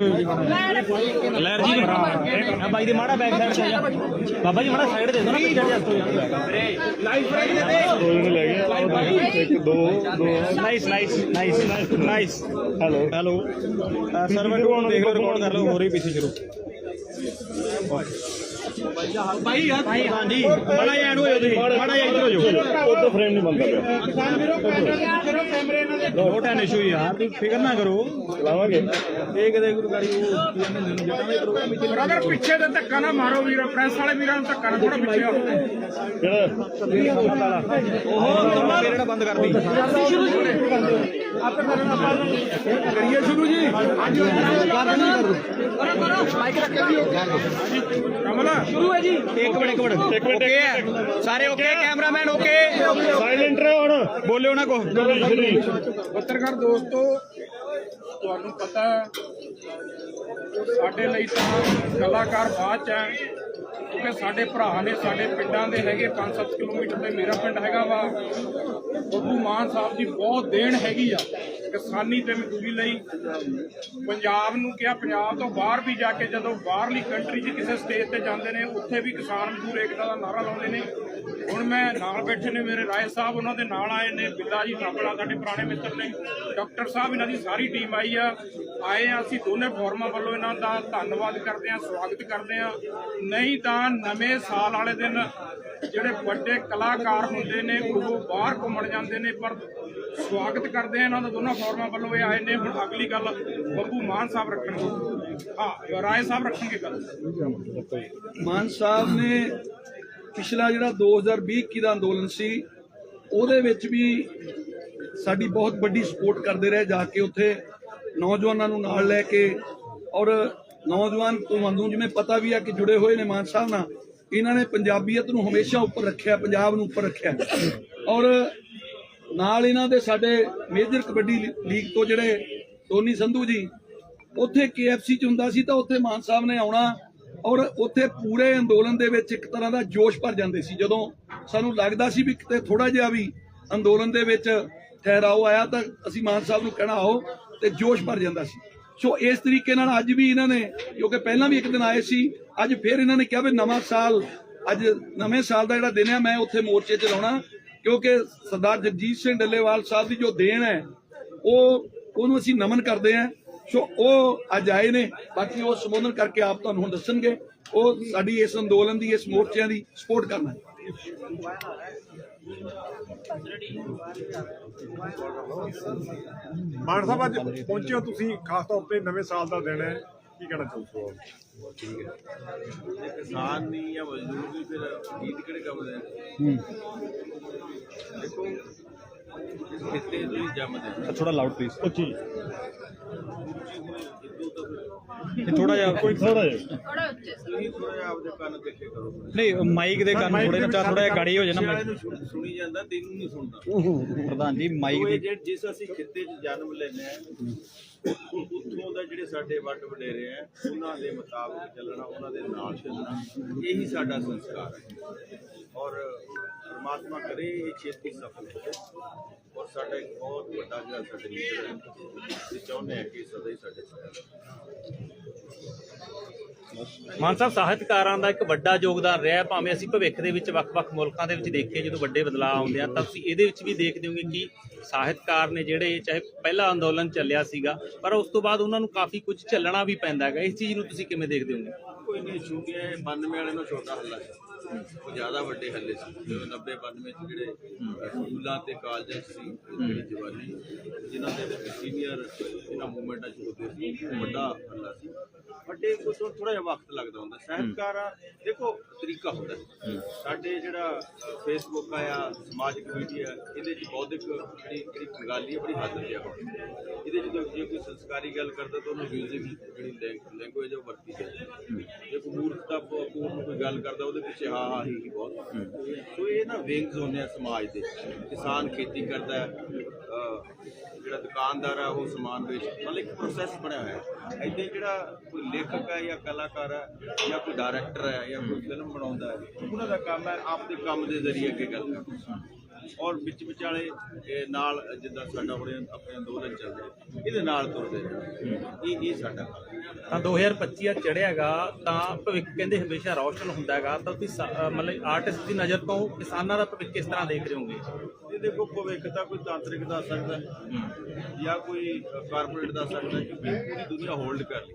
ਲਹਿਰ ਜੀ। ਆ ਬਾਈ ਦੇ ਮਾੜਾ ਬੈਕ ਸਾਈਡ ਤੇ ਜਾ। ਬਾਬਾ ਜੀ ਮਾੜਾ ਸਾਈਡ ਦੇ ਦਿਓ ਨਾ ਪਿੱਛੇ ਜਾ ਦੋ ਜਣੇ ਲੈ ਗਏ ਆਹ ਇੱਕ ਦੋ ਦੋ। Nice nice nice nice hello hello server ਕੋਲ ਦੇਖ ਲਓ ਰਿਕਾਰਡ ਕਰ ਲਓ ਹੋਰ ਹੀ ਪਿੱਛੇ ਸ਼ੁਰੂ ਭਾਈ ਹਾਂਜੀ ਜਿਹਾ ਐਡ ਹੋ ਜਾਓ ਤੁਸੀਂ ਜਿਹਾ ਇੱਧਰ ਹੋ ਜਾਓ ਤਾਂ ਫਰੇਮ ਨਹੀਂ ਬੰਦਾ ਪਿਆ ਨੋਟ ਐਨ ਇਸ਼ੂ ਯਾਰ ਤੁਸੀਂ ਫਿਕਰ ਨਾ ਕਰੋ ਲਾਵਾਂਗੇ ਇਹ ਕਿਤੇ ਗੁਰੂ ਗਾੜੀ ਉਹ ਦੇ ਬ੍ਰਦਰ ਪਿੱਛੇ ਤੇ ਧੱਕਾ ਨਾ ਮਾਰੋ ਵੀਰ ਪ੍ਰੈਸ ਵਾਲੇ ਵੀਰਾਂ ਨੂੰ ਧੱਕਾ ਨਾ ਥੋੜਾ ਪਿੱਛੇ ਆਓ। ਕਿਹੜਾ? ਉਹ ਤੁਮਾ ਜਿਹੜਾ ਬੰਦ ਕਰਦੀ? ਕਰੀਏ ਸ਼ੁਰੂ ਜੀ। ਹਾਂਜੀ ਕਮਲ। ਸ਼ੁਰੂ ਹੈ ਜੀ। ਇੱਕ ਮਿੰਟ ਇੱਕ ਮਿੰਟ। ਇੱਕ ਮਿੰਟ ਓਕੇ ਹੈ। ਸਾਰੇ ਓਕੇ ਕੈਮਰਾਮੈਨ ਓਕੇ। ਸਾਇਲੈਂਟ ਰਹੋ ਹੁਣ। ਬੋਲਿਓ ਨਾ ਕੋ ਪੱਤਰਕਾਰ ਦੋਸਤੋ ਤੁਹਾਨੂੰ ਪਤਾ ਹੈ ਸਾਡੇ ਲਈ ਤਾਂ ਕਲਾਕਾਰ ਬਾਅਦ ਚ ਹੈ। ਕਿਉਂਕਿ ਸਾਡੇ ਭਰਾ ਨੇ, ਸਾਡੇ ਪਿੰਡਾਂ ਦੇ ਹੈਗੇ 5-7 ਕਿਲੋਮੀਟਰ ਤੇ ਮੇਰਾ ਪਿੰਡ ਹੈਗਾ ਵਾ। ਬੱਬੂ ਮਾਨ ਸਾਹਿਬ ਦੀ ਬਹੁਤ ਦੇਣ ਹੈਗੀ ਆ। ਕਿਸਾਨੀ ਤੇ ਮਜ਼ਦੂਰੀ ਲਈ ਪੰਜਾਬ ਨੂੰ ਕਿਹਾ, ਪੰਜਾਬ ਤੋਂ ਬਾਹਰ ਵੀ ਜਾ ਕੇ ਜਦੋਂ ਬਾਹਰਲੀ ਕੰਟਰੀ 'ਚ ਕਿਸੇ ਸਟੇਜ ਤੇ ਜਾਂਦੇ ਨੇ, ਉੱਥੇ ਵੀ ਕਿਸਾਨ ਮਜ਼ਦੂਰ ਏਕਤਾ ਦਾ ਨਾਰਾ ਲਾਉਂਦੇ ਨੇ। ਹੁਣ ਮੈਂ ਨਾਲ ਬੈਠੇ ਨੇ ਮੇਰੇ ਰਾਏ ਸਾਹਿਬ, ਉਹਨਾਂ ਦੇ ਨਾਲ ਆਏ ਨੇ ਬਿੱਲਾ ਜੀ ਸਾਬਲਾ ਸਾਡੇ ਪੁਰਾਣੇ ਮਿੱਤਰ ਨੇ, ਡਾਕਟਰ ਸਾਹਿਬ, ਇਹਨਾਂ ਦੀ ਸਾਰੀ ਟੀਮ ਆਈ ਆ। ਆਏ ਆ, ਅਸੀਂ ਦੋਨੇ ਫੋਰਮਾਂ ਵੱਲੋਂ ਇਹਨਾਂ ਦਾ ਧੰਨਵਾਦ ਕਰਦੇ ਆ ਸਵਾਗਤ ਕਰਦੇ ਆ ਨਹੀਂ ਤਾਂ ਨਵੇਂ ਸਾਲ ਵਾਲੇ ਦਿਨ ਜਿਹੜੇ ਵੱਡੇ ਕਲਾਕਾਰ ਹੁੰਦੇ ਨੇ, ਉਹ ਬਾਹਰ ਘੁੰਮਣ ਜਾਂਦੇ ਨੇ, ਪਰ ਸਵਾਗਤ ਕਰਦੇ ਆ ਇਹਨਾਂ ਦਾ ਦੋਨਾਂ ਫੋਰਮਾਂ ਵੱਲੋਂ। ਇਹ ਆਏ ਨੇ, ਹੁਣ ਅਗਲੀ ਗੱਲ ਬੱਬੂ ਮਾਨ ਸਾਹਿਬ ਰੱਖਣਗੇ। ਹਾਂ, ਰਾਏ ਸਾਹਿਬ ਰੱਖਣਗੇ ਗੱਲ। ਮਾਨ ਸਾਹਿਬ ਨੇ ਪਿਛਲਾ ਜਿਹੜਾ 2020 21 ਦਾ ਅੰਦੋਲਨ ਸੀ, ਉਹਦੇ ਵਿੱਚ ਵੀ ਸਾਡੀ ਬਹੁਤ ਵੱਡੀ ਸਪੋਰਟ ਕਰਦੇ ਰਹੇ, ਜਾ ਕੇ ਉੱਥੇ ਨੌਜਵਾਨਾਂ ਨੂੰ ਨਾਲ ਲੈ ਕੇ ਔਰ ਨੌਜਵਾਨ ਤੁਹਾਨੂੰ ਜਿਵੇਂ ਪਤਾ ਵੀ ਆ ਕਿ ਜੁੜੇ ਹੋਏ ਨੇ ਮਾਨ ਸਾਹਿਬ ਨਾਲ, ਇਹਨਾਂ ਨੇ ਪੰਜਾਬੀਅਤ ਨੂੰ ਹਮੇਸ਼ਾ ਉੱਪਰ ਰੱਖਿਆ, ਪੰਜਾਬ ਨੂੰ ਉੱਪਰ ਰੱਖਿਆ। ਔਰ ਨਾਲ ਇਹਨਾਂ ਦੇ ਸਾਡੇ ਮੇਜਰ ਕਬੱਡੀ ਲੀਗ ਤੋਂ ਜਿਹੜੇ ਟੋਨੀ ਸੰਧੂ ਜੀ, ਉੱਥੇ KFC ਚ ਹੁੰਦਾ ਸੀ ਤਾਂ ਉੱਥੇ ਮਾਨ ਸਾਹਿਬ ਨੇ ਆਉਣਾ ਔਰ ਉੱਥੇ ਪੂਰੇ ਅੰਦੋਲਨ ਦੇ ਵਿੱਚ ਇੱਕ ਤਰ੍ਹਾਂ ਦਾ ਜੋਸ਼ ਭਰ ਜਾਂਦੇ ਸੀ। ਜਦੋਂ ਸਾਨੂੰ ਲੱਗਦਾ ਸੀ ਵੀ ਕਿਤੇ ਥੋੜਾ ਜਿਹਾ ਵੀ ਅੰਦੋਲਨ ਦੇ ਵਿੱਚ ਠਹਿਰਾਓ ਆਇਆ ਤਾਂ ਅਸੀਂ ਮਾਨ ਸਾਹਿਬ ਨੂੰ ਕਹਿਣਾ ਆਓ ਤੇ ਜੋਸ਼ ਭਰ ਜਾਂਦਾ ਸੀ। ਸੋ ਇਸ ਤਰੀਕੇ ਨਾਲ ਅੱਜ ਵੀ ਇਹਨਾਂ ਨੇ ਕਿਉਂਕਿ ਪਹਿਲਾਂ ਵੀ ਇੱਕ ਦਿਨ ਆਏ ਸੀ, ਅੱਜ ਫਿਰ ਇਹਨਾਂ ਨੇ ਕਿਹਾ ਵੀ ਨਵਾਂ ਸਾਲ, ਅੱਜ ਨਵੇਂ ਸਾਲ ਦਾ ਜਿਹੜਾ ਦਿਨ ਹੈ, ਮੈਂ ਉੱਥੇ ਮੋਰਚੇ 'ਚ ਲਾਉਣਾ। ਕਿਉਂਕਿ ਸਰਦਾਰ ਜਗਜੀਤ ਸਿੰਘ ਡੱਲੇਵਾਲ ਸਾਹਿਬ ਦੀ ਜੋ ਦੇਣ ਹੈ, ਉਹ ਉਹਨੂੰ ਅਸੀਂ ਨਮਨ ਕਰਦੇ ਹਾਂ। ਸੋ ਉਹ ਅੱਜ ਆਏ ਨੇ ਬਾਕੀ ਉਹ ਸੰਬੋਧਨ ਕਰਕੇ ਆਪ ਤੁਹਾਨੂੰ ਹੁਣ ਦੱਸਣਗੇ। ਉਹ ਸਾਡੀ ਇਸ ਅੰਦੋਲਨ ਦੀ ਇਸ ਮੋਰਚਿਆਂ ਦੀ ਸਪੋਰਟ ਕਰਨਾ ਹੈ। ਮਾਨ ਸਾਹਿਬ ਅੱਜ ਪਹੁੰਚੇ ਹੋ ਤੁਸੀਂ ਖਾਸ ਤੌਰ ਤੇ ਨਵੇਂ ਸਾਲ ਦਾ ਦਿਨ ਹੈ। ਕੀ ਕਹਿਣਾ ਚਾਹੁੰਦੇ ਹੋ ਕਿਸਾਨ ਨਹੀਂ ਜਾਂ ਮਜ਼ਦੂਰ ਨਹੀਂ ਫਿਰ ਗੀਤ ਕਿਹੜੇ ਕੰਮ ਦੇ ਦੇਖੋ ਇਸ ਖੇਤੇ ਤੋਂ ਹੀ ਜੰਮਦੇ ਨੇ। ਥੋੜਾ ਲਾਊਡ ਪਲੀਜ਼ ਉੱਚੀ ਇਹ ਥੋੜਾ ਜਿਹਾ ਕੋਈ ਥੋੜਾ ਜਿਹਾ। ਤੁਸੀਂ ਥੋੜਾ ਜਿਹਾ ਆਪਦੇ ਕੰਨ ਦੇਖੇ ਕਰੋ। ਨਹੀਂ ਮਾਈਕ ਦੇ ਕੰਨ ਥੋੜੇ ਨਾ ਥੋੜਾ ਜਿਹਾ ਗਾੜੀ ਹੋ ਜਾਣਾ ਨੂੰ ਸੁਣ- ਸੁਣੀ ਜਾਂਦਾ ਤੈਨੂੰ ਨਹੀਂ ਸੁਣਦਾ। ਪ੍ਰਧਾਨ ਜੀ ਮਾਈਕ ਉਹ ਦੀ ਜਿਹੜੇ ਜਿਸ ਅਸੀਂ ਖਿੱਤੇ 'ਚ ਜਨਮ ਲੈਨੇ ਆ ਉੱਥੋਂ ਦਾ ਜਿਹੜੇ ਸਾਡੇ ਵੱਡ ਵਡੇਰੇ ਆ ਉਹਨਾਂ ਦੇ ਮੁਤਾਬਕ ਚੱਲਣਾ ਉਹਨਾਂ ਦੇ ਨਾਲ ਚੱਲਣਾ ਇਹੀ ਸਾਡਾ ਸੰਸਕਾਰ ਹੈ। ਔਰ ਪਰਮਾਤਮਾ ਕਰੇ ਇਹ ਛੇਤੀ ਸਫਲ ਹੋਵੇ। ਔਰ ਸਾਡਾ ਇੱਕ ਬਹੁਤ ਵੱਡਾ ਜਿਹੜਾ ਸਾਡੇ ਲੀਡਰ ਹੈ ਚਾਹੁੰਦੇ ਆ ਕਿ ਸਦਾ ਹੀ ਸਾਡੇ ਸਾਥ ਮਾਨ ਸਾਹਿਬ ਸਾਹਿਤਕਾਰਾਂ ਦਾ ਇੱਕ ਵੱਡਾ ਯੋਗਦਾਨ ਰਿਹਾ ਹੈ, ਭਾਵੇਂ ਅਸੀਂ ਭਵਿੱਖ ਦੇ ਵਿੱਚ ਵੱਖ-ਵੱਖ ਮੁਲਕਾਂ ਦੇ ਵਿੱਚ ਦੇਖੀਏ ਜਦੋਂ ਵੱਡੇ ਬਦਲਾਅ ਆਉਂਦੇ ਆ ਤਾਂ ਤੁਸੀਂ ਇਹਦੇ ਵਿੱਚ ਵੀ ਦੇਖਦੇ ਹੋਗੇ ਕਿ ਸਾਹਿਤਕਾਰ ਨੇ ਜਿਹੜੇ ਚਾਹੇ ਪਹਿਲਾ ਅੰਦੋਲਨ ਚੱਲਿਆ ਸੀਗਾ ਪਰ ਉਸ ਤੋਂ ਬਾਅਦ ਉਹਨਾਂ ਨੂੰ ਕਾਫੀ ਕੁਝ ਚੱਲਣਾ ਵੀ ਪੈਂਦਾ ਹੈਗਾ। ਇਸ ਚੀਜ਼ ਨੂੰ ਤੁਸੀਂ ਕਿਵੇਂ ਦੇਖਦੇ ਹੋਗੇ? ਕੋਈ ਨਹੀਂ ਛੂਟੀਆਂ 92 ਵਾਲੇ ਨੂੰ ਛੋਟਾ ਹੱਲਾ ਸੀ। ਉਹ ਜ਼ਿਆਦਾ ਵੱਡੇ ਹੱਲੇ ਸੀ। ਜਦੋਂ 90 92 ਚ ਜਿਹੜੇ ਸਕੂਲਾਂ ਤੇ ਕਾਲਜਾਂ ਸੀ, ਜਿਹੜੀ ਜਵਾਨੀ, ਜਿਨ੍ਹਾਂ ਦੇ ਵਿੱਚ ਸੀਨੀਅਰ ਇਹਨਾਂ ਮੂਵਮੈਂਟਾਂ 'ਚ ਹੁੰਦੇ ਸੀ, ਉਹ ਵੱਡਾ ਹੱਲਾ ਸੀ। ਵੱਡੇ ਕੋਲ ਥੋੜਾ ਜਿਹਾ ਵਕਤ ਲੱਗਦਾ ਹੁੰਦਾ। ਸਾਹਿਤਕਾਰਾਂ, ਦੇਖੋ, ਤਰੀਕਾ ਹੁੰਦਾ ਸਾਡੇ ਜਿਹੜਾ ਫੇਸਬੁੱਕ ਆ ਸਮਾਜਿਕ ਮੀਡੀਆ ਇਹਦੇ 'ਚ ਬੌਧਿਕ ਜਿਹੜੀ ਜਿਹੜੀ ਖੰਗਾਲੀ ਹੈ ਬੜੀ ਹੱਦ ਤੇ ਆ ਇਹਦੇ 'ਚ ਜੇ ਕੋਈ ਸੰਸਕਾਰੀ ਗੱਲ ਕਰਦਾ ਤਾਂ ਉਹਨੂੰ ਮਿਊਜ਼ਿਕ ਜਿਹੜੀ ਲੈਂਗੁਏਜ ਉਹ ਵਰਤੀ ਜਾਂਦੀ ਹੈ। ਜੇ ਕੋਈ ਮੂਰਖਤਾ ਪੂਰਨ ਕੋਈ ਗੱਲ ਕਰਦਾ, ਉਹਦੇ ਪਿੱਛੇ ਹਾਂ ਹਾਂ ਬਹੁਤ ਸੋ ਇਹ ਨਾ ਵਿੰਗਸ ਹੁੰਦੇ ਆ ਸਮਾਜ ਦੇ ਕਿਸਾਨ ਖੇਤੀ ਕਰਦਾ ਹੈ ਜਿਹੜਾ ਦੁਕਾਨਦਾਰ ਆ ਉਹ ਸਮਾਨ ਵੇਚਦਾ ਮਤਲਬ ਇੱਕ ਪ੍ਰੋਸੈਸ ਬਣਿਆ ਹੋਇਆ ਹੈ। ਹੀ ਜਿਹੜਾ ਕੋਈ ਲੇਖਕ ਹੈ ਜਾਂ ਕਲਾਕਾਰ ਹੈ ਜਾਂ ਕੋਈ ਡਾਇਰੈਕਟਰ ਹੈ ਜਾਂ ਕੋਈ ਫਿਲਮ ਬਣਾਉਂਦਾ ਹੈ ਉਹਨਾਂ ਦਾ ਕੰਮ ਹੈ ਆਪਦੇ ਕੰਮ ਦੇ ਜ਼ਰੀਏ ਅੱਗੇ ਗੱਲ ਕਰਨਾ। ਔਰ ਵਿੱਚ ਵਿਚਾਲੇ ਇਹ ਨਾਲ ਜਿੱਦਾਂ ਸਾਡਾ ਹੁਣ ਇਹ ਆਪਣੇ ਅੰਦੋਲਨ ਚੱਲ ਰਿਹਾ ਇਹਦੇ ਨਾਲ ਤੁਰਦੇ ਇਹ ਇਹ ਸਾਡਾ। ਤਾਂ 2025 ਆ ਚੜਿਆਗਾ ਤਾਂ ਭਵਿੱਖ ਕਹਿੰਦੇ ਹਮੇਸ਼ਾ ਰੌਸ਼ਨ ਹੁੰਦਾ ਹੈਗਾ। ਤਾਂ ਤੁਸੀਂ ਮਤਲਬ ਆਰਟਿਸਟ ਦੀ ਨਜ਼ਰ ਤੋਂ ਕਿਸਾਨਾਂ ਦਾ ਭਵਿੱਖ ਕਿਸ ਤਰ੍ਹਾਂ ਦੇਖ ਰਹੇ ਹੋਗੇ? ਇਹ ਦੇਖੋ ਭਵਿੱਖ ਤਾਂ ਕੋਈ ਤਾਂਤਰਿਕ ਦਾ ਸਕਦਾ। ਜਾਂ ਕੋਈ ਕਾਰਪੋਰੇਟ ਦਾ ਸਕਦਾ ਕਿਉਂਕਿ ਪੂਰੀ ਦੁਨੀਆ ਹੋਲਡ ਕਰ ਲਈ।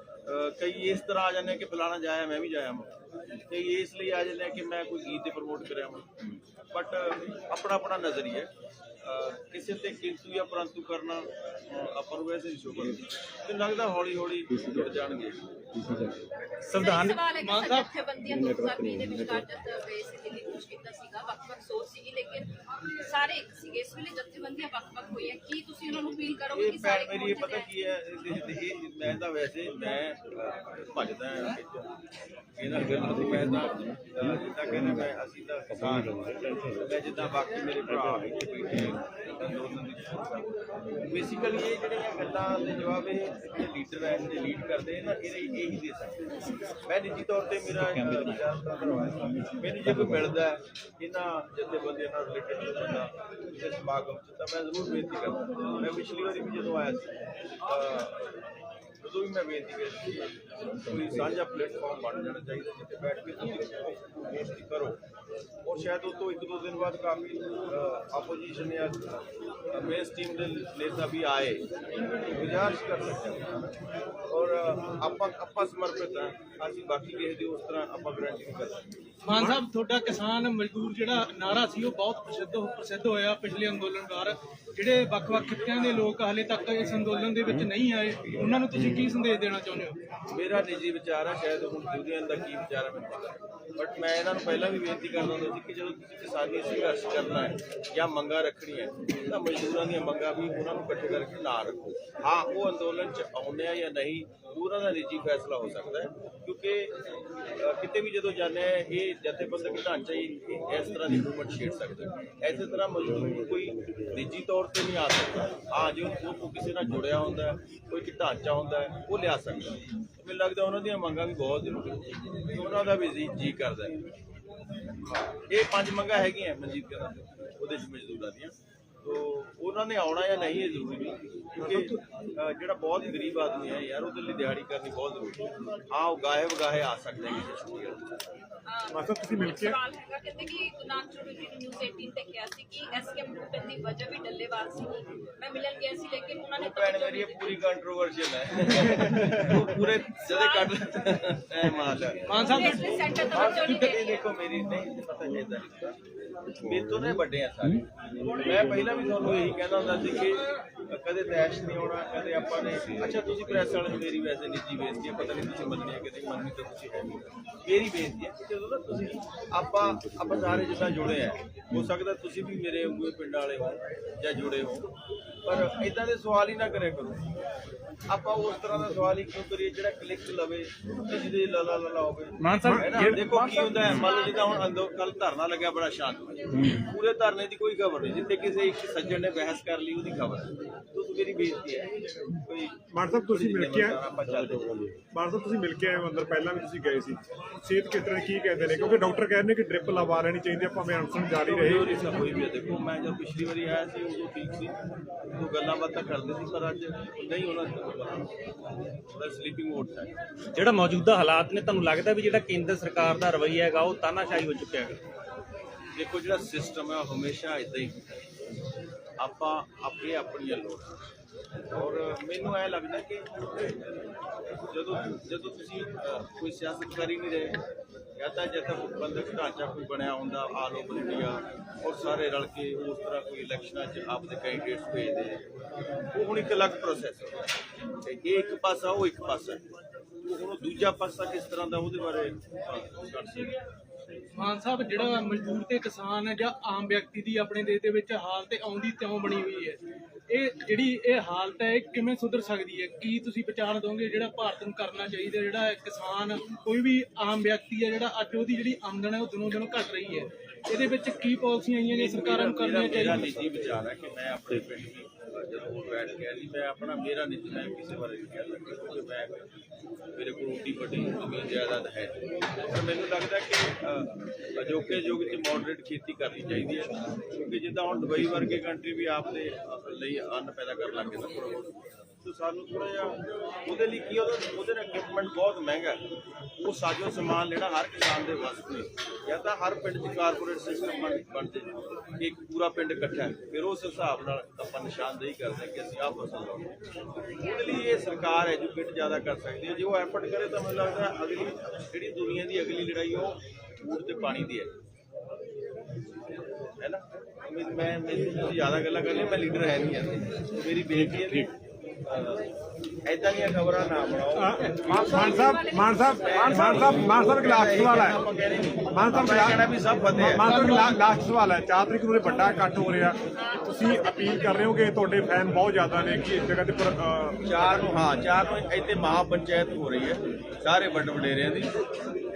ਕਈ ਇਸ ਤਰ੍ਹਾਂ ਆ ਜਾਂਦੇ ਕਿ ਫਲਾਣਾ ਜਾਇਆ ਮੈਂ ਵੀ ਜਾਇਆ ਮੈਂ ਕਈ ਇਸ ਲਈ ਆ ਜਾਂਦੇ ਕਿ ਮੈਂ ਕੋਈ ਗੀਤ ਤੇ ਪ੍ਰਮੋਟ ਕਰਿਆ ਮੈਂ ਬਟ ਆਪਣਾ ਆਪਣਾ ਨਜ਼ਰੀਆ ਕਿਸੇ ਤੇ ਕਿੰਤੂ ਜਾਂ ਪਰੰਤੂ ਕਰਨਾ ਆਪਾਂ ਨੂੰ ਵੈਸੇ ਹੀ ਸ਼ੁਕਰ ਤੇ ਲੱਗਦਾ ਹੌਲੀ ਹੌਲੀ ਜੁੜ ਜਾਣਗੇ। ਸੰਵਿਧਾਨ ਜਥੇਬੰਦੀਆਂ 2020 ਦੇ ਵਿਚਕਾਰ ਜਦ ਦਿੱਲੀ ਕੁਝ ਕੀਤਾ ਸੀਗਾ ਵੱਖ-ਵੱਖ ਸੋਚ ਸੀਗੀ ਲੇਕਿਨ ਸਾਰੇ ਇੱਕ ਸੀਗੇ। ਇਸ ਵੇਲੇ ਜਥੇਬੰਦੀਆਂ ਵੱਖ-ਵੱਖ ਹੋਈਆਂ। ਕੀ ਤੁਸੀਂ ਉਹਨਾਂ ਨੂੰ ਅਪੀਲ ਕਰੋਗੇ ਕਿ ਸਾਰੇ ਮੇਰੀ ਇਹ ਪਤਾ ਕੀ ਹੈ ਇਹ- ਇਹ- ਮੈਂ ਤਾਂ ਵੈਸੇ ਮੈਂ ਭੱਜਦਾ ਇਹਨਾਂ ਗੱਲਾਂ ਤੋਂ ਮੈਂ ਤਾਂ ਜਿੱਦਾਂ ਕਹਿੰਦੇ ਮੈਂ ਅਸੀਂ ਤਾਂ ਕਿਸਾਨ। ਮੈਂ ਜਿੱਦਾਂ ਬਾਕੀ ਮੇਰੇ ਭਰਾ ਇੱਥੇ ਬੈਠੇ ਅੰਦੋਲਨ ਦੀ ਬੇਸਿਕਲੀ ਇਹ ਜਿਹੜੀਆਂ ਗੱਲਾਂ ਦੇ ਜਵਾਬ ਇਹ ਲੀਡਰ ਜਿਹੜੇ ਲੀਡ ਕਰਦੇ ਨੇ ਨਾ ਇਹ ਇਹ ਹੀ ਦੇ ਸਕਦੇ ਮੈਂ ਨਿੱਜੀ ਤੌਰ ਤੇ ਮੇਰਾ ਮੈਨੂੰ ਜੇ ਕੋਈ ਮਿਲਦਾ ਹੈ ਇਹਨਾਂ ਜਥੇਬੰਦੀਆਂ ਨਾਲ ਰਿਲੇਟਡ ਬੰਦਾ ਇਸ ਸਮਾਗਮ ਚ ਤਾਂ ਮੈਂ ਜ਼ਰੂਰ ਬੇਨਤੀ ਕਰਦਾ। ਮੈਂ ਪਿਛਲੀ ਵਾਰੀ ਵੀ ਜਦੋਂ ਆਇਆ ਸੀ ਉਦੋਂ ਵੀ ਮੈਂ ਬੇਨਤੀ ਕੀਤੀ ਕੋਈ ਸਾਂਝਾ ਪਲੇਟਫਾਰਮ ਬਣ ਜਾਣਾ ਚਾਹੀਦਾ ਜਿੱਥੇ ਬੈਠ ਕੇ ਤੁਸੀਂ ਬੇਨਤੀ ਕਰੋ। ਔਰ ਸ਼ਾਇਦ ਉਹ ਤੋਂ ਇੱਕ ਦੋ ਦਿਨ ਬਾਅਦ ਕਾਫੀ ਆਪੋਜੀਸ਼ਨ ਜਾਂ ਮੇਨ ਸਟ੍ਰੀਮ ਦੇ ਨੇਤਾ ਵੀ ਆਏ। ਗੁਜ਼ਾਰਿਸ਼ ਕਰ ਸਕਦੇ ਔਰ ਆਪਾਂ ਆਪਾਂ ਸਮਰਪਿਤ ਹਾਂ। ਅਸੀਂ ਬਾਕੀ ਕਿਸੇ ਦੀ ਉਸ ਤਰ੍ਹਾਂ ਆਪਾਂ ਗਰੰਟੀ ਨਹੀਂ ਕਰ ਸਕਦੇ। ਮਾਨ ਸਾਹਿਬ, ਤੁਹਾਡਾ ਕਿਸਾਨ ਮਜ਼ਦੂਰ ਜਿਹੜਾ ਨਾਰਾ ਸੀ, ਉਹ ਬਹੁਤ ਪ੍ਰਸਿੱਧ ਪ੍ਰਸਿੱਧ ਹੋਇਆ ਪਿਛਲੇ ਅੰਦੋਲਨ ਕਾਰ ਜਿਹੜੇ ਵੱਖ-ਵੱਖ ਖਿੱਤਿਆਂ ਦੇ ਲੋਕ ਹਾਲੇ ਤੱਕ ਇਸ ਅੰਦੋਲਨ ਦੇ ਵਿੱਚ ਨਹੀਂ ਆਏ, ਉਹਨਾਂ ਨੂੰ ਤੁਸੀਂ ਕੀ ਸੰਦੇਸ਼ ਦੇਣਾ ਚਾਹੁੰਦੇ ਹੋ? ਮੇਰਾ ਨਿੱਜੀ ਵਿਚਾਰ ਆ, ਸ਼ਾਇਦ ਹੁਣ ਦੂਜਿਆਂ ਦਾ ਕੀ ਵਿਚਾਰ ਹੈ ਮੈਨੂੰ ਪਤਾ ਬਟ ਮੈਂ ਇਹਨਾਂ ਨੂੰ ਪਹਿਲਾਂ ਵੀ ਬੇਨਤੀ ਕਰਦਾ ਹੁੰਦਾ ਸੀ ਕਿ ਜਦੋਂ ਤੁਸੀਂ ਕਿਸਾਨੀ ਸੰਘਰਸ਼ ਕਰਨਾ ਹੈ ਜਾਂ ਮੰਗਾਂ ਰੱਖਣੀਆਂ ਤਾਂ ਮਜ਼ਦੂਰਾਂ ਦੀਆਂ ਮੰਗਾਂ ਵੀ ਉਹਨਾਂ ਨੂੰ ਇਕੱਠੇ ਕਰਕੇ ਨਾ ਰੱਖੋ। ਹਾਂ, ਉਹ ਅੰਦੋਲਨ 'ਚ ਆਉਂਦੇ ਆ ਜਾਂ ਨਹੀਂ ਉਹਨਾਂ ਦਾ ਨਿੱਜੀ ਫੈਸਲਾ ਹੋ ਸਕਦਾ ਹੈ, ਕਿਉਂਕਿ ਕਿਤੇ ਵੀ ਜਦੋਂ ਜਾਂਦੇ ਆ, ਇਹ ਜਥੇਬੰਦਕ ਢਾਂਚਾ ਹੀ ਇਸ ਤਰ੍ਹਾਂ ਦੀ ਮੂਵਮੈਂਟ ਛੇੜ ਸਕਦਾ ਹੈ। ਤਰ੍ਹਾਂ ਮਜ਼ਦੂਰ ਕੋਈ ਨਿੱਜੀ ਤੌਰ ਤੇ ਨਹੀਂ ਆ ਸਕਦਾ। ਹਾਂ ਜੇ ਉਹ ਕਿਸੇ ਨਾਲ ਜੁੜਿਆ ਹੁੰਦਾ ਕੋਈ ਕਿ ਢਾਂਚਾ ਹੁੰਦਾ ਉਹ ਲਿਆ ਸਕਦਾ ਮੈਨੂੰ ਲੱਗਦਾ ਉਹਨਾਂ ਦੀਆਂ ਮੰਗਾਂ ਵੀ ਬਹੁਤ ਜ਼ਰੂਰੀ ਹੈ ਉਹਨਾਂ ਦਾ ਵੀ ਜੀ ਜੀ ਕਰਦਾ ਇਹ ਪੰਜ ਮੰਗਾਂ ਹੈਗੀਆਂ ਮਨਜੀਤ ਕਹਿੰਦਾ ਉਹਦੇ ਚ ਮਜ਼ਦੂਰਾਂ ਦੀਆਂ। ਤੋ ਉਹਨਾਂ ਨੇ ਆਉਣਾ ਜਾਂ ਨਹੀਂ ਇਹ ਜ਼ਰੂਰੀ ਨਹੀਂ ਕਿਉਂਕਿ ਅ, ਜਿਹੜਾ ਬਹੁਤ ਹੀ ਗਰੀਬ ਆਦਮੀ ਹੈ ਯਾਰ ਉਹਦੇ ਲਈ ਦਿਹਾੜੀ ਕਰਨੀ ਬਹੁਤ ਜ਼ਰੂਰੀ ਹੈ। ਹਾਂ ਉਹ ਗਾਏ ਵਗਾਏ ਆ ਸਕਦੇ ਨੇ ਕਿਸੇ ਛੁੱਟੀ ਮਾਸਟਰ ਤੁਸੀਂ ਮਿਲ ਕੇ ਸਵਾਲ ਹੈਗਾ ਕਹਿੰਦੇ ਕਿ ਚੋੜੀ ਜੀ ਨੇ ਨਿਊਜ਼ 18 ਤੇ ਕਿਹਾ ਸੀ ਕਿ ਐਸਕੇਐਮ ਟੁੱਟਣ ਦੀ ਵਜ੍ਹਾ ਵੀ ਡੱਲੇਵਾਲ ਸੀ। ਮੈਂ ਮਿਲਣ ਗਿਆ ਸੀ ਲੇਕਿਨ ਉਹਨਾਂ ਨੇ ਭੈਣ ਮੇਰੀ ਇਹ ਪੂਰੀ ਕੰਟਰੋਵਰਸ਼ੀਅਲ ਹੈ। ਉਹ ਪੂਰੇ ਜਦੇ ਕੱਢ ਐ ਮਾਲ ਹੈ ਮਾਨ ਸਾਹਿਬ ਲਈ ਸੈਂਟਰ ਦੇ ਇਹ ਰਹੀ ਹੈ ਦੇਖੋ ਮੇਰੀ ਨਹੀਂ ਪਤਾ ਕਿਦਾਂ ਮੇਰੇ ਤੋਂ ਨੇ ਵੱਡੇ ਆ ਸਾਰੇ। ਮੈਂ ਪਹਿਲਾਂ ਵੀ ਤੁਹਾਨੂੰ ਇਹੀ ਕਹਿੰਦਾ ਹੁੰਦਾ ਸੀ ਕਿ ਕਦੇ ਤੈਸ਼ ਨਹੀਂ ਹੋਣਾ ਕਦੇ ਆਪਾਂ ਨੇ ਅੱਛਾ ਤੁਸੀਂ ਪ੍ਰੈਸ ਵਾਲੇ ਮੇਰੀ ਵੈਸੇ ਨਿੱਜੀ ਬੇਨਤੀ ਹੈ ਪਤਾ ਨਹੀਂ ਤੁਸੀਂ ਮੰਨਣੀ ਹੈ ਕਿ ਨਹੀਂ ਮੰਨਣੀ ਤਾਂ ਤੁਸੀਂ ਹੈ ਮੇਰੀ ਬੇਨਤੀ ਹੈ। ਜਦੋਂ ਨਾ ਤੁਸੀਂ ਆਪਾਂ ਆਪਾਂ ਸਾਰੇ ਜਿੱਦਾਂ ਜੁੜੇ ਆ, ਹੋ ਸਕਦਾ ਤੁਸੀਂ ਵੀ ਮੇਰੇ ਵਾਂਗੂ ਪਿੰਡ ਵਾਲੇ ਹੋ ਜਾਂ ਜੁੜੇ ਹੋ। ਪਰ ਇਦਾਂ ਦੇ ਸਵਾਲ ਹੀ ਨਾ ਕਰਿਆ ਕਰੋ। ਆਪਾਂ ਉਸ ਤਰ੍ਹਾਂ ਦਾ ਸਵਾਲ ਹੀ ਕਿਉਂ ਕਰੀਏ ਜਿਹੜਾ ਕਲਿੱਕ ਲਵੇ ਤੇ ਜਿਹਦੇ ਲਲਾ ਲਲਾ ਹੋਵੇ। ਮਾਨ ਸਾਹਿਬ, ਹੈ ਨਾ? ਜਿਹੜੇ- ਦੇਖੋ ਕੀ ਹੁੰਦਾ ਹੈ ਮੰਨ ਲਓ ਜਿੱਦਾਂ ਹੁਣ ਅੰਦੋ ਕੱਲ ਧਰਨਾ ਲੱਗਿਆ ਬੜਾ ਸ਼ਾਂਤ ਪੂਰੇ ਧਰਨੇ ਦੀ ਕੋਈ ਖਬਰ ਨਹੀਂ ਜਿੱਥੇ ਕਿਸੇ ਇੱਕ ਸੱਜਣ ਨੇ ਬਹਿਸ ਕਰ ਲਈ ਉਹਦੀ ਖਬਰ। ਤੁਸੀਂ ਮੇਰੀ ਬੇਇੱਜ਼ਤੀ ਹੈ? ਕੋਈ ਮਾਨ ਸਾਹਿਬ ਤੁਸੀਂ ਮਿਲ ਕੇ ਆਏ ਆਪਾਂ ਚੱਲਦੇ ਹਾਂ। ਮਾਨ ਸਾਹਿਬ ਤੁਸੀਂ ਮਿਲ ਕੇ ਆਏ ਹੋ ਅੰਦਰ ਪਹਿਲਾਂ ਵੀ ਤੁਸੀਂ ਗਏ ਸੀ। ਸਿਹਤ ਖੇਤਰ ਕੀ ਕਹਿੰਦੇ ਨੇ? ਕਿਉਂਕਿ ਡਾਕਟਰ ਕਹਿੰਦੇ ਨੇ ਕਿ ਡ੍ਰਿਪ ਲਵਾ ਲੈਣੀ ਚਾਹੀਦੀ ਹੈ ਭਾਵੇਂ ਅਨਸ਼ਨ ਜਾਰੀ ਰਹੇ। ਰਿਸਕ ਹੋਈ ਵੀ ਹੈ। ਦੇਖੋ ਮੈਂ ਜਦ ਪਿਛਲੀ ਵਾਰੀ ਆਇਆ ਸੀ ਉਦੋਂ ਠੀਕ ਸੀ। ਉਹ ਗੱਲਾਂ ਬਾਤਾਂ ਕਰਦੇ ਸੀ ਪਰ ਅੱਜ ਨਹੀਂ ਹੋਣਾ ਉਹਦਾ ਸਲੀਪਿੰਗ ਮੋਡ ਹੈ ਜਿਹੜਾ ਮੌਜੂਦਾ ਹਾਲਾਤ ਨੇ ਤੁਹਾਨੂੰ ਲੱਗਦਾ ਵੀ ਜਿਹੜਾ ਕੇਂਦਰ ਸਰਕਾਰ ਦਾ ਰਵੱਈਆ ਹੈਗਾ ਉਹ ਤਾਨਾਸ਼ਾਹੀ ਹੋ ਚੁੱਕਿਆ ਹੈਗਾ ਦੇਖੋ ਜਿਹੜਾ ਸਿਸਟਮ ਹੈ ਉਹ ਹਮੇਸ਼ਾ ਇਦਾਂ ਹੀ। ਆਪਾਂ ਆਪੇ ਆਪਣੀਆਂ ਲੋੜਾਂ ਔਰ ਮੈਨੂੰ ਐ ਲੱਗਦਾ ਕਿ ਜਦੋਂ ਜਦੋਂ ਤੁਸੀਂ ਕੋਈ ਸਿਆਸਤ ਕਰ ਹੀ ਨਹੀਂ ਰਹੇ ਜਾਂ ਤਾਂ ਜਦ ਤੱਕ ਬੰਦਕ ਢਾਂਚਾ ਕੋਈ ਬਣਿਆ ਹੁੰਦਾ ਆਲ ਓਵਰ ਇੰਡੀਆ ਔਰ ਸਾਰੇ ਰਲ ਕੇ ਉਸ ਤਰ੍ਹਾਂ ਕੋਈ ਇਲੈਕਸ਼ਨਾਂ 'ਚ ਆਪਦੇ ਕੈਂਡੀਡੇਟਸ ਭੇਜਦੇ ਉਹ ਹੁਣ ਇੱਕ ਅਲੱਗ ਪ੍ਰੋਸੈਸ ਹੈ ਤੇ ਇਹ ਇੱਕ ਪਾਸਾ ਉਹ ਇੱਕ ਪਾਸਾ। ਉਹ ਹੁਣ ਦੂਜਾ ਪਾਸਾ ਕਿਸ ਤਰ੍ਹਾਂ ਦਾ ਉਹਦੇ ਬਾਰੇ ਅਹ, ਕਰ ਸਕਦੇ ਮਾਨ ਸਾਹਿਬ ਜਿਹੜਾ ਮਜ਼ਦੂਰ ਤੇ ਕਿਸਾਨ ਹੈ ਜਾਂ ਆਮ ਵਿਅਕਤੀ ਦੀ ਆਪਣੇ ਦੇਸ਼ ਦੇ ਵਿੱਚ ਹਾਲਤ ਆਉਂਦੀ ਤਿਉਂ ਬਣੀ ਹੋਈ ਹੈ? ਇਹ ਜਿਹੜੀ ਇਹ ਹਾਲਤ ਹੈ ਇਹ ਕਿਵੇਂ ਸੁਧਰ ਸਕਦੀ ਹੈ? ਕੀ ਤੁਸੀਂ ਵਿਚਾਰ ਦੋਗੇ ਜਿਹੜਾ ਭਾਰਤ ਨੂੰ ਕਰਨਾ ਚਾਹੀਦਾ ਜਿਹੜਾ ਕਿਸਾਨ ਕੋਈ ਵੀ ਆਮ ਵਿਅਕਤੀ ਹੈ ਜਿਹੜਾ ਅੱਜ ਉਹਦੀ ਜਿਹੜੀ ਆਮਦਨ ਹੈ ਉਹ ਦਿਨੋਂ ਦਿਨ ਘਟ ਰਹੀ ਹੈ? ਇਹਦੇ ਵਿੱਚ ਕੀ ਪਾਲਿਸੀਆਂ ਆਈਆਂ ਨੇ ਸਰਕਾਰਾਂ ਨੂੰ ਮੇਰਾ- ਕਰਨੀਆਂ ਮੇਰਾ ਚਾਹੀਦੀਆਂ? ਨਿੱਜੀ ਵਿਚਾਰ ਹੈ ਕਿ ਮੈਂ ਆਪਣੇ ਪਿੰਡ ਵੀ ਜਦੋਂ ਬੈਠ ਕੇ ਨਹੀਂ ਮੈਂ ਆਪਣਾ ਮੇਰਾ ਨਿੱਜੀ ਮੈਂ ਕਿਸੇ ਬਾਰੇ ਨਹੀਂ ਕਹਿ ਸਕਦਾ ਕਿਉਂਕਿ ਮੈਂ ਮੇਰੇ ਕੋਲ ਉੱਡੀ ਵੱਡੀ ਜ਼ਮੀਨ ਜਾਇਦਾਦ ਹੈ ਪਰ ਮੈਨੂੰ ਲੱਗਦਾ ਕਿ ਅਜੋਕੇ ਯੁੱਗ 'ਚ ਮਾਡਰੇਟ ਖੇਤੀ ਕਰਨੀ ਚਾਹੀਦੀ ਹੈ। ਕਿਉਂਕਿ ਜਿੱਦਾਂ ਹੁਣ ਦੁਬਈ ਵਰਗੇ ਕੰਟਰੀ ਵੀ ਆਪਦੇ ਅ, ਲਈ ਅੰਨ ਪੈਦਾ ਕਰਨ ਲੱਗੇ ਨਾ ਸੋ ਸਾਨੂੰ ਥੋੜਾ ਜਿਹਾ ਉਹਦੇ ਲਈ ਕੀ ਉਹਦਾ ਉਹਦੇ ਨਾਲ ਇਕਵਿਪਮੈਂਟ ਬਹੁਤ ਮਹਿੰਗਾ ਉਹ ਸਾਜੋ ਸਮਾਨ ਲੈਣਾ ਹਰ ਕਿਸਾਨ ਦੇ ਵੱਸ ਨਹੀਂ ਜਾਂ ਤਾਂ ਹਰ ਪਿੰਡ 'ਚ ਕਾਰਪੋਰੇਟ ਸਿਸਟਮ ਬਣ ਬਣ ਜੇ ਕਿ ਇੱਕ ਪੂਰਾ ਪਿੰਡ ਇਕੱਠਾ ਹੈ। ਫਿਰ ਉਸ ਹਿਸਾਬ ਨਾਲ ਆਪਾਂ ਨਿਸ਼ਾਨਦੇਹੀ ਕਰਦੇ ਹਾਂ ਕਿ ਅਸੀਂ ਆਹ ਫਸਲ ਲਾਉਣੀ ਉਹਦੇ ਲਈ ਇਹ ਸਰਕਾਰ ਐਜੂਕੇਟ ਜ਼ਿਆਦਾ ਕਰ ਸਕਦੀ ਹੈ। ਜੇ ਉਹ ਐਫਰਟ ਕਰੇ ਤਾਂ ਮੈਨੂੰ ਲੱਗਦਾ ਅਗਲੀ ਜਿਹੜੀ ਦੁਨੀਆ ਦੀ ਅਗਲੀ ਲੜਾਈ ਉਹ ਫੂਡ ਤੇ ਪਾਣੀ ਦੀ ਹੈ। ਹੈ ਨਾ? ਮੈਂ ਮੈਂ ਮੈਨੂੰ ਤੁਸੀਂ ਜ਼ਿਆਦਾ ਗੱਲਾਂ ਕਰਨੀਆਂ, ਮੈਂ ਲੀਡਰ ਹੈ ਨਹੀਂ ਹਾਂ ਮੇਰੀ ਬੇਨਤੀ ਹੈ ਐਦਾਂ ਦੀਆਂ ਖਬਰਾਂ ਨਾ ਬਣਾਓ। ਮਾਨ ਸਾਹਿਬ ਮਾਨ ਸਾਹਿਬ ਮਾਨ ਸਾਹਿਬ ਮਾਨ ਸਾਹਿਬ ਇੱਕ ਲਾਸਟ ਸਵਾਲ ਹੈ। ਮਾਨ ਸਾਹਿਬ ਮੈਂ ਕਹਿਣਾ ਵੀ ਸਭ ਫਤਿਹ ਹੈ। ਮਾਨ ਸਾਹਿਬ ਲਾ- ਲਾਸਟ ਸਵਾਲ ਹੈ। 4 ਤਰੀਕ ਨੂੰ ਇਹ ਵੱਡਾ ਇਕੱਠ ਹੋ ਰਿਹਾ। ਤੁਸੀਂ ਅਪੀਲ ਕਰ ਰਹੇ ਹੋ ਕਿ ਤੁਹਾਡੇ ਫੈਨ ਬਹੁਤ ਜ਼ਿਆਦਾ ਨੇ ਕਿ ਇਸ ਜਗ੍ਹਾ ਤੇ ਪਰ ਅ, ਚਾਰ ਨੂੰ ਹਾਂ ਚਾਰ ਨੂੰ ਇੱਥੇ ਮਹਾ ਪੰਚਾਇਤ ਹੋ ਰਹੀ ਹੈ ਸਾਰੇ ਵੱਡ ਵਡੇਰਿਆਂ ਦੀ।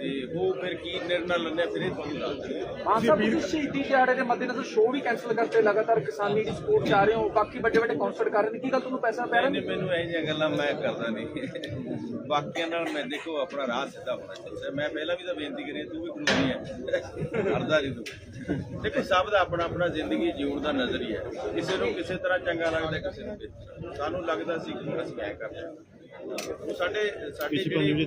ਤੇ ਉਹ ਫਿਰ ਕੀ ਨਿਰਣਾ ਲੈਂਦੇ ਆ, ਫਿਰ ਇਹ ਤੁਹਾਨੂੰ ਦੱਸ ਦਿੰਦੇ ਮਾਨ ਸਾਹਿਬ ਤੁਸੀਂ ਸ਼ਹੀਦੀ ਦਿਹਾੜੇ ਦੇ ਮੱਦੇਨਜ਼ਰ ਸ਼ੋਅ ਵੀ ਕੈਨਸਲ ਕਰਤੇ ਲਗਾਤਾਰ ਕਿਸਾਨੀ ਦੀ ਸਪੋਰਟ ਚਾਹ ਰਹੇ ਹੋ ਬਾਕੀ ਵੱਡੇ ਵੱਡੇ ਕਨਸਰਟ ਕਰ ਰਹੇ ਨੇ ਕੀ ਗੱਲ ਤੁਹਾਨੂੰ ਪੈਸਾ ਪੈ ਰਿਹਾ? ਨਹੀਂ ਮੈਨੂੰ ਇਹ ਜਿਹੀਆਂ ਗੱਲਾਂ ਮੈਂ ਕਰਦਾ ਨਹੀਂ। ਬਾਕੀਆਂ ਨਾਲ ਮੈਂ ਦੇਖੋ ਆਪਣਾ ਰਾਹ ਸਿੱਧਾ ਹੋਣਾ ਚਾਹੀਦਾ। ਮੈਂ ਪਹਿਲਾਂ ਵੀ ਤਾਂ ਬੇਨਤੀ ਕਰੀ ਤੂੰ ਵੀ ਹੈ। ਤੂੰ। ਦੇਖੋ ਸਭ ਦਾ ਆਪਣਾ ਆਪਣਾ ਜ਼ਿੰਦਗੀ ਜਿਉਣ ਦਾ ਨਜ਼ਰੀਆ ਹੈ। ਕਿਸੇ ਨੂੰ ਕਿਸੇ ਤਰ੍ਹਾਂ ਚੰਗਾ ਲੱਗਦਾ ਕਿਸੇ ਨੂੰ ਸਾਨੂੰ ਲੱਗਦਾ ਸੀ ਕਿ ਅਸੀਂ ਐ ਕਰਦੇ ਹਾਂ। ਉਹ ਸਾਡੇ ਸਾਡੇ ਜਿਹੜੇ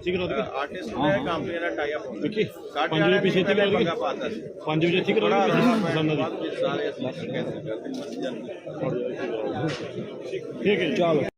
ਆਰਟਿਸਟ ਨੇ ਕੰਪਨੀਆਂ ਨਾਲ ਟਾਈ ਅਪ ਹੁੰਦੇ ਸਾਡੇ ਵਾਲਿਆਂ ਨੇ ਪਹਿਲਾਂ ਪੰਗਾ ਪਾਤਾ ਸੀ। 5 ਵਜੇ ਠੀਕ ਕਰੋ ਸਾਰੇ ਅਸੀਂ ਕੈਂਸਲ ਕਰਦੇ ਹਾਂ। ਠੀਕ ਹੈ ਚਲੋ